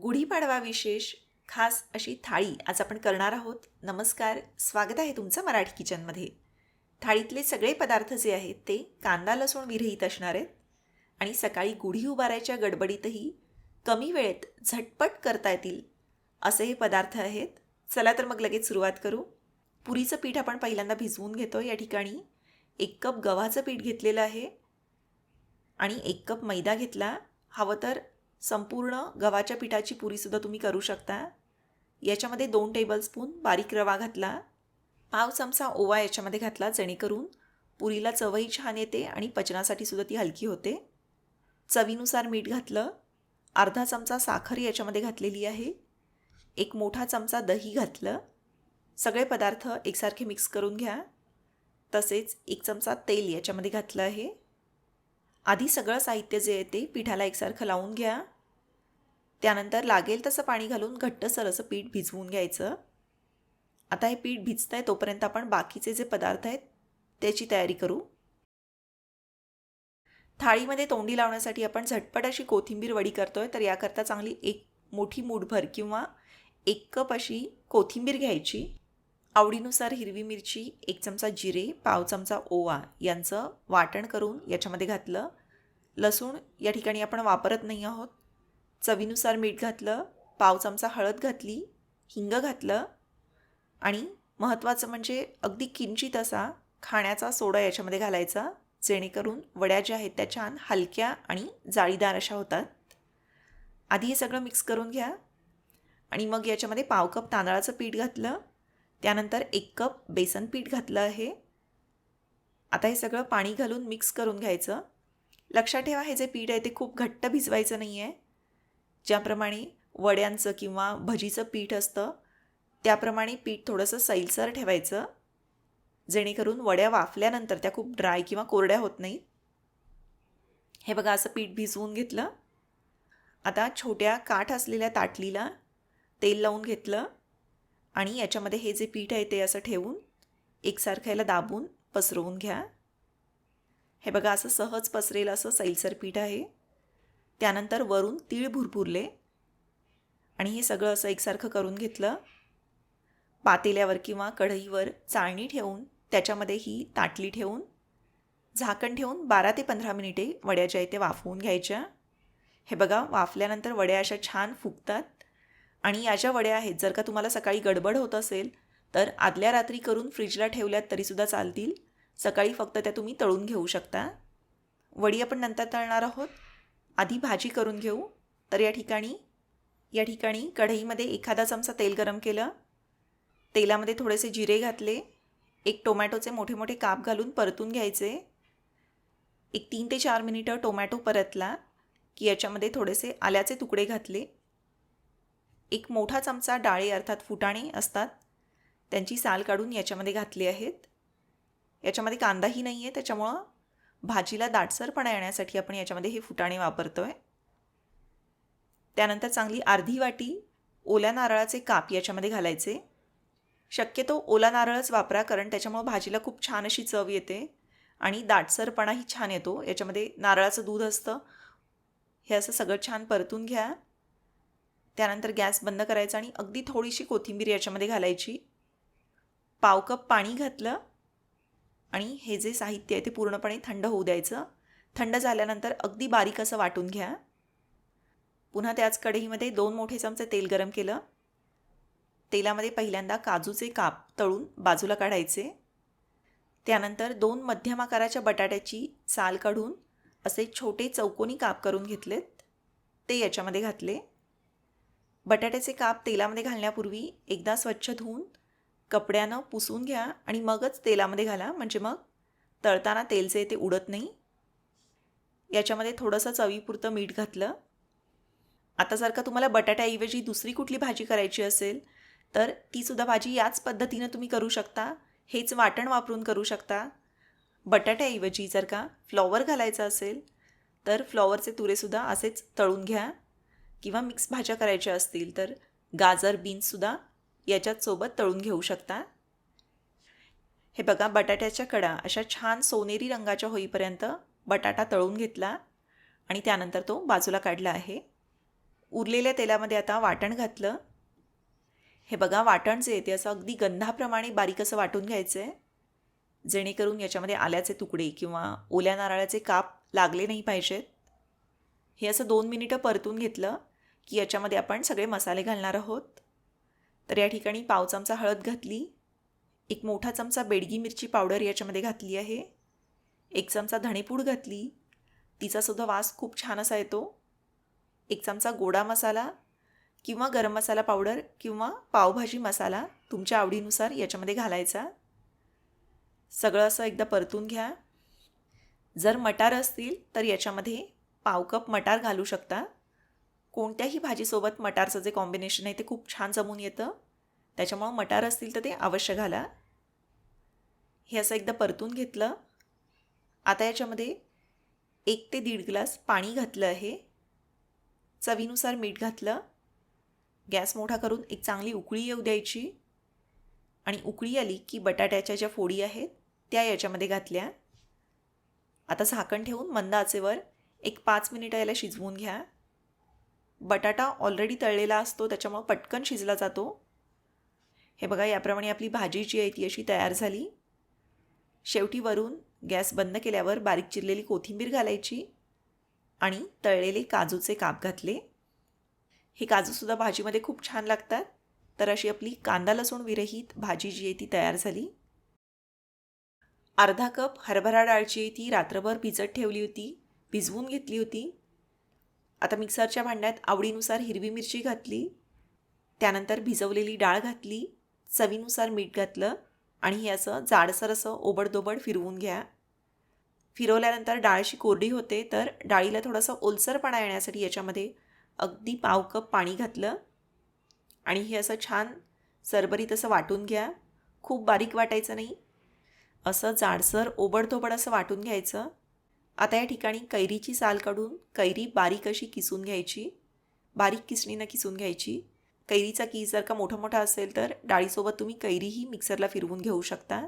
गुढीपाडवा विशेष खास अशी थाळी आज आपण करणार आहोत. नमस्कार स्वागत आहे तुमचं मराठी किचनमध्ये. थाळीतले सगळे पदार्थ जे आहेत ते कांदा लसूण विरहित असणार आहेत. आणि सकाळी गुढी उभारायच्या गडबडीतही कमी वेळेत झटपट करता येतील असे हे पदार्थ आहेत. चला तर मग लगेच सुरुवात करू. पुरीचं पीठ आपण पहिल्यांदा भिजवून घेतो या ठिकाणी एक कप गव्हाचं पीठ घेतलेलं आहे. आणि एक कप मैदा घेतला. हवं तर संपूर्ण गव्हाच्या पिठाची पुरीसुद्धा तुम्ही करू शकता. याच्यामध्ये दोन टेबलस्पून बारीक रवा घातला. पाव चमचा ओवा याच्यामध्ये घातला जेणेकरून पुरीला चवही छान येते आणि पचनासाठी सुद्धा ती हलकी होते. चवीनुसार मीठ घातलं. अर्धा चमचा साखर याच्यामध्ये घातलेली आहे. एक मोठा चमचा दही घातलं. सगळे पदार्थ एकसारखे मिक्स करून घ्या. तसेच एक चमचा तेल याच्यामध्ये घातलं आहे. आधी सगळं साहित्य जे आहे ते पिठाला एकसारखं लावून घ्या. त्यानंतर लागेल तसं पाणी घालून घट्टसर असं पीठ भिजवून घ्यायचं. आता हे पीठ भिजतं आहे तोपर्यंत आपण बाकीचे जे पदार्थ आहेत त्याची तयारी करू. थाळीमध्ये तोंडी लावण्यासाठी आपण झटपट अशी कोथिंबीर वडी करतोय तर याकरता चांगली एक मोठी मूठभर किंवा एक कप अशी कोथिंबीर घ्यायची. आवडीनुसार हिरवी मिरची एक चमचा जिरे पाव चमचा ओवा यांचं वाटण करून याच्यामध्ये घातलं. लसूण या ठिकाणी आपण वापरत नाही आहोत. चवीनुसार मीठ घातलं पाव चमचा हळद घातली हिंग घातलं आणि महत्त्वाचं म्हणजे अगदी किंचित असा खाण्याचा सोडा याच्यामध्ये घालायचा जेणेकरून वड्या ज्या आहेत त्या छान हलक्या आणि जाळीदार अशा होतात. आधी हे सगळं मिक्स करून घ्या आणि मग याच्यामध्ये पाव कप तांदळाचं पीठ घातलं त्यानंतर एक कप बेसन पीठ घातलं आहे. आता हे सगळं पाणी घालून मिक्स करून घ्यायचं. लक्षात ठेवा हे जे पीठ आहे ते खूप घट्ट भिजवायचं नाही आहे ज्याप्रमाणे वड्यांचं किंवा भजीचं पीठ असतं त्याप्रमाणे पीठ थोडंसं सैलसर ठेवायचं. जेणेकरून वड्या वाफल्यानंतर त्या खूप ड्राय किंवा कोरड्या होत नाहीत. हे बघा असं पीठ भिजवून घेतलं. आता छोट्या काठ असलेल्या ताटलीला तेल लावून घेतलं आणि याच्यामध्ये हे जे पीठ आहे ते असं ठेवून एकसारखं याला दाबून पसरवून घ्या. हे बघा असं सहज पसरेल असं सैलसर पीठ आहे. त्यानंतर वरून तीळ भुरभुरले आणि हे सगळं असं एकसारखं करून घेतलं. पातेल्यावर किंवा कढईवर चाळणी ठेवून त्याच्यामध्ये ही ताटली ठेवून झाकण ठेवून बारा ते पंधरा मिनिटे वड्या ज्या आहेत ते वाफवून घ्यायच्या. हे बघा वाफल्यानंतर वड्या अशा छान फुगतात. आणि या ज्या वड्या आहेत जर का तुम्हाला सकाळी गडबड होत असेल तर आदल्या रात्री करून फ्रीजला ठेवल्यात तरीसुद्धा चालतील. सकाळी फक्त त्या तुम्ही तळून घेऊ शकता. वडी आपण नंतर तळणार आहोत. आधी भाजी करून घेऊ. तर या ठिकाणी या ठिकाणी कढईमध्ये एखादा चमचा तेल गरम केलं. तेलामध्ये थोडेसे जिरे घातले. एक टोमॅटोचे मोठे मोठे काप घालून परतून घ्यायचे. एक तीन ते चार मिनिटं टोमॅटो परतला की याच्यामध्ये थोडेसे आल्याचे तुकडे घातले. एक मोठा चमचा डाळे अर्थात फुटाणे असतात. त्यांची साल काढून याच्यामध्ये घातली आहेत. याच्यामध्ये कांदाही नाही आहे त्याच्यामुळं भाजीला दाटसरपणा येण्यासाठी आपण याच्यामध्ये हे फुटाणे वापरतो आहे त्यानंतर चांगली अर्धी वाटी ओल्या नारळाचे काप याच्यामध्ये घालायचे. शक्यतो ओला नारळच वापरा कारण त्याच्यामुळं भाजीला खूप छान अशी चव येते आणि दाटसरपणाही छान येतो. याच्यामध्ये नारळाचं दूध असतं. हे असं सगळं छान परतून घ्या. त्यानंतर गॅस बंद करायचा आणि अगदी थोडीशी कोथिंबीर याच्यामध्ये घालायची. पाव कप पाणी घातलं. आणि हे जे साहित्य आहे ते पूर्णपणे थंड होऊ द्यायचं. थंड झाल्यानंतर अगदी बारीक असं वाटून घ्या. पुन्हा त्याच कढईमध्ये दोन मोठे चमचे तेल गरम केलं. तेलामध्ये पहिल्यांदा काजूचे काप तळून बाजूला काढायचे. त्यानंतर दोन मध्यम आकाराच्या बटाट्याची साल काढून असे छोटे चौकोनी काप करून घेतलेत. ते याच्यामध्ये घातले. बटाट्याचे काप तेलामध्ये घालण्यापूर्वी एकदा स्वच्छ धुवून कपड्यानं पुसून घ्या आणि मगच तेलामध्ये घाला. म्हणजे मग तळताना तेल जे ते उडत नाही. याच्यामध्ये थोडंसं चवीपुरतं मीठ घातलं. आता जर का तुम्हाला बटाट्याऐवजी दुसरी कुठली भाजी करायची असेल तर तीसुद्धा भाजी याच पद्धतीनं तुम्ही करू शकता. हेच वाटण वापरून करू शकता. बटाट्याऐवजी जर का फ्लॉवर घालायचं असेल तर फ्लॉवरचे तुरेसुद्धा असेच तळून घ्या. किंवा मिक्स भाज्या करायच्या असतील तर गाजर बीन्ससुद्धा याच्यात सोबत तळून घेऊ शकता? हे बघा बटाट्याच्या कडा अशा छान सोनेरी रंगाच्या होईपर्यंत बटाटा तळून घेतला आणि त्यानंतर तो बाजूला काढला आहे. उरलेल्या तेलामध्ये आता वाटण घातलं. हे बघा वाटण जे आहे ते असं अगदी गंधाप्रमाणे बारीक असं वाटून घ्यायचं आहे जेणेकरून याच्यामध्ये आल्याचे तुकडे किंवा ओल्या नारळाचे काप लागले नाही पाहिजेत. हे असं दोन मिनिटं परतून घेतलं की याच्यामध्ये आपण सगळे मसाले घालणार आहोत. तर या ठिकाणी पाव चमचा हळद घातली. एक मोठा चमचा बेडगी मिरची पावडर याच्यामध्ये घातली आहे. एक चमचा धणेपूड घातली. तिचासुद्धा वास खूप छान असा येतो. एक चमचा गोडा मसाला किंवा गरम मसाला पावडर किंवा पावभाजी मसाला तुमच्या आवडीनुसार याच्यामध्ये घालायचा. सगळं असं एकदा परतून घ्या. जर मटार असतील तर याच्यामध्ये पाव कप मटार घालू शकता. कोणत्याही भाजीसोबत मटारचं जे कॉम्बिनेशन आहे ते खूप छान जमून येतं. त्याच्यामुळं मटार असतील तर ते अवश्य घाला. हे असं एकदा परतून घेतलं. आता याच्यामध्ये एक ते दीड ग्लास पाणी घातलं आहे. चवीनुसार मीठ घातलं. गॅस मोठा करून एक चांगली उकळी येऊ द्यायची. आणि उकळी आली की बटाट्याच्या ज्या फोडी आहेत त्या याच्यामध्ये घातल्या. आता झाकण ठेवून मंद आचेवर एक पाच मिनिटं याला शिजवून घ्या. बटाटा ऑलरेडी तळलेला असतो त्याच्यामुळं पटकन शिजला जातो. हे बघा याप्रमाणे आपली भाजी जी आहे ती अशी तयार झाली. शेवटी वरून गॅस बंद केल्यावर बारीक चिरलेली कोथिंबीर घालायची आणि तळलेले काजूचे काप घातले. हे काजूसुद्धा भाजीमध्ये खूप छान लागतात. तर अशी आपली कांदा लसूण विरहित भाजी जी आहे ती तयार झाली. अर्धा कप हरभरा डाळची आहे ती रात्रभर भिजत ठेवली होती भिजवून घेतली होती. आता मिक्सरच्या भांड्यात आवडीनुसार हिरवी मिरची घातली त्यानंतर भिजवलेली डाळ घातली चवीनुसार मीठ घातलं आणि हे असं जाडसर असं ओबडदोबड फिरवून घ्या. फिरवल्यानंतर डाळशी कोरडी होते तर डाळीला थोडासा ओलसरपणा येण्यासाठी याच्यामध्ये अगदी पाव कप पाणी घातलं आणि हे असं छान सरबरीत असं वाटून घ्या. खूप बारीक वाटायचं नाही. असं जाडसर ओबडधोबड असं वाटून घ्यायचं. आता या ठिकाणी कैरीची साल काढून कैरी बारीक अशी किसून घ्यायची. बारीक किसणीनं किसून घ्यायची. कैरीचा कीस जर का मोठा मोठा असेल तर डाळीसोबत तुम्ही कैरीही मिक्सरला फिरवून घेऊ शकता.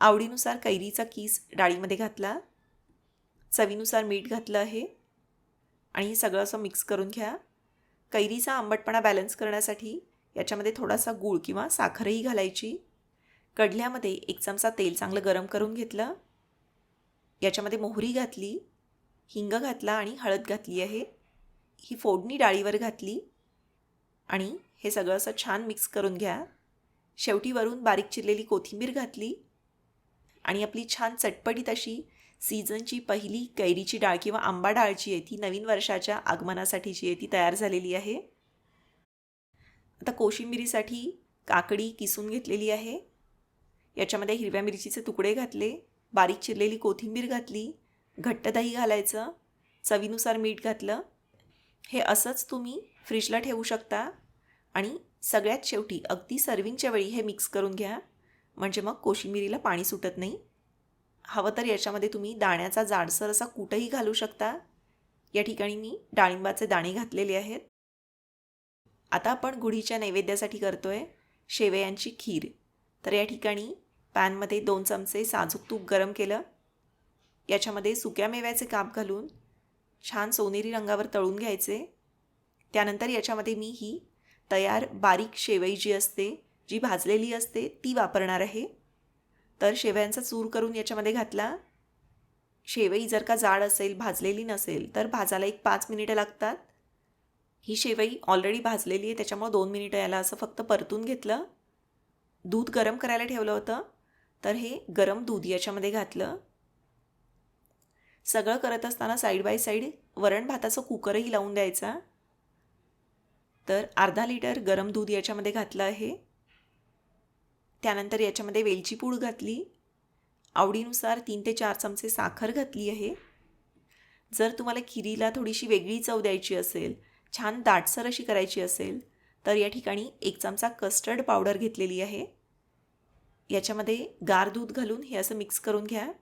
आवडीनुसार कैरीचा कीस डाळीमध्ये घातला. चवीनुसार मीठ घातलं आहे. आणि हे सगळं असं मिक्स करून घ्या. कैरीचा आंबटपणा बॅलन्स करण्यासाठी याच्यामध्ये थोडासा गूळ किंवा साखरही घालायची. कढल्यामध्ये एक चमचा तेल चांगलं गरम करून घेतलं. याच्यामध्ये मोहरी घातली हिंग घातला आणि हळद घातली आहे. ही फोडणी डाळीवर घातली आणि हे सगळं असं छान मिक्स करून घ्या. शेवटी वरून बारीक चिरलेली कोथिंबीर घातली आणि आपली छान चटपटीत अशी सीझनची पहिली कैरीची डाळ किंवा आंबा डाळ जी आहे ती नवीन वर्षाच्या आगमनासाठी जी आहे ती तयार झालेली आहे. आता कोशिंबिरीसाठी काकडी किसून घेतलेली आहे. याच्यामध्ये हिरव्या मिरचीचे तुकडे घातले. बारीक चिरलेली कोथिंबीर घातली घट्ट दही घालायचं चवीनुसार मीठ घातलं. हे असंच तुम्ही फ्रीजला ठेवू शकता. आणि सगळ्यात शेवटी अगदी सर्विंगच्या वेळी हे मिक्स करून घ्या. म्हणजे मग कोशिंबिरीला पाणी सुटत नाही. हवं तर याच्यामध्ये तुम्ही दाण्याचा जाडसर असा कूटही घालू शकता. या ठिकाणी मी डाळिंबाचे दाणे घातलेले आहेत. आता आपण गुढीच्या नैवेद्यासाठी करतोय शेवयांची खीर. तर या ठिकाणी पॅनमध्ये दोन चमचे साजूक तूप गरम केलं. याच्यामध्ये सुक्या मेव्याचे काप घालून छान सोनेरी रंगावर तळून घ्यायचे. त्यानंतर याच्यामध्ये मी ही तयार बारीक शेवई जी असते जी भाजलेली असते ती वापरणार आहे. तर शेवयांचा चूर करून याच्यामध्ये घातला. शेवई जर का जाड असेल भाजलेली नसेल तर भाजायला एक पाच मिनिटं लागतात. ही शेवई ऑलरेडी भाजलेली आहे त्याच्यामुळं दोन मिनिटं याला असं फक्त परतून घेतलं. दूध गरम करायला ठेवलं होतं. तर हे गरम दूध याच्यामध्ये घातलं. सगळं करत असताना साईड बाय साईड वरण भाताचं कुकरही लावून द्यायचा. तर अर्धा लिटर गरम दूध याच्यामध्ये घातलं आहे. त्यानंतर याच्यामध्ये वेलची पूड घातली. आवडीनुसार तीन ते चार चमचे साखर घातली आहे. जर तुम्हाला खिरीला थोडीशी वेगळी चव द्यायची असेल छान दाटसर अशी करायची असेल तर या ठिकाणी एक चमचा कस्टर्ड पावडर घेतलेली आहे. याच्यामध्ये गार दूध घालून हे असं मिक्स करून घ्या.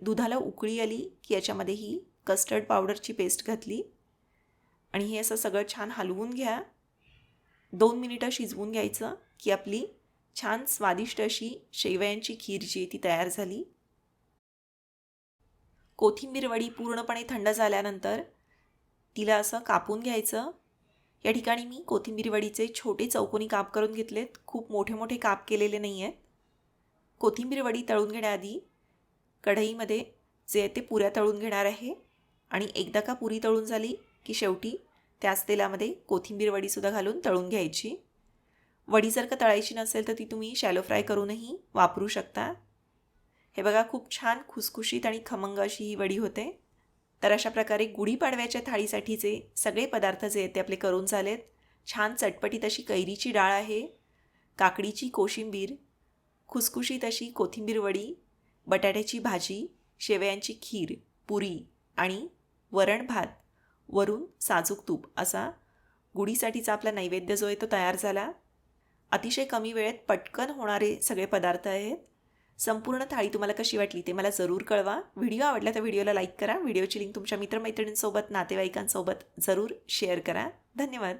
दुधाला उकळी आली की याच्यामध्ये ही कस्टर्ड पावडरची पेस्ट घातली. आणि हे असं सगळं छान हलवून घ्या. दोन मिनिटं शिजवून घ्यायचं की आपली छान स्वादिष्ट अशी शेवयांची खीर जी ती तयार झाली. कोथिंबीर वडी पूर्णपणे थंड झाल्यानंतर तिला असं कापून घ्यायचं. या ठिकाणी मी कोथिंबीर वडीचे छोटे चौकोनी काप करून घेतलेत. खूप मोठे मोठे काप केलेले नाही आहेत कोथिंबीर वडी तळून घेण्याआधी कढईमध्ये जे ते पुऱ्या तळून घेणार आहे. आणि एकदा का पुरी तळून झाली की शेवटी त्याच तेलामध्ये कोथिंबीर वडीसुद्धा घालून तळून घ्यायची. वडी जर का तळायची नसेल तर ती तुम्ही शॅलो फ्राय करूनही वापरू शकता. हे बघा खूप छान खुसखुशीत आणि खमंग अशी ही वडी होते. तर अशा प्रकारे गुढीपाडव्याच्या थाळीसाठीचे सगळे पदार्थ जे आहेत ते आपले करून झालेत. छान चटपटीत अशी कैरीची डाळ आहे काकडीची कोशिंबीर खुसखुशीत अशी कोथिंबीर वडी बटाट्याची भाजी शेवयांची खीर पुरी आणि वरण भात वरून साजूक तूप असा गुढीसाठीचा आपला नैवेद्य जो आहे तो तयार झाला. अतिशय कमी वेळेत पटकन होणारे सगळे पदार्थ आहेत. संपूर्ण थाळी तुम्हाला कशी वाटली ते मला जरूर कळवा. व्हिडिओ आवडला तर व्हिडिओला लाईक करा. व्हिडिओची लिंक तुमच्या मित्रमैत्रिणींसोबत नातेवाईकांसोबत जरूर शेअर करा. धन्यवाद.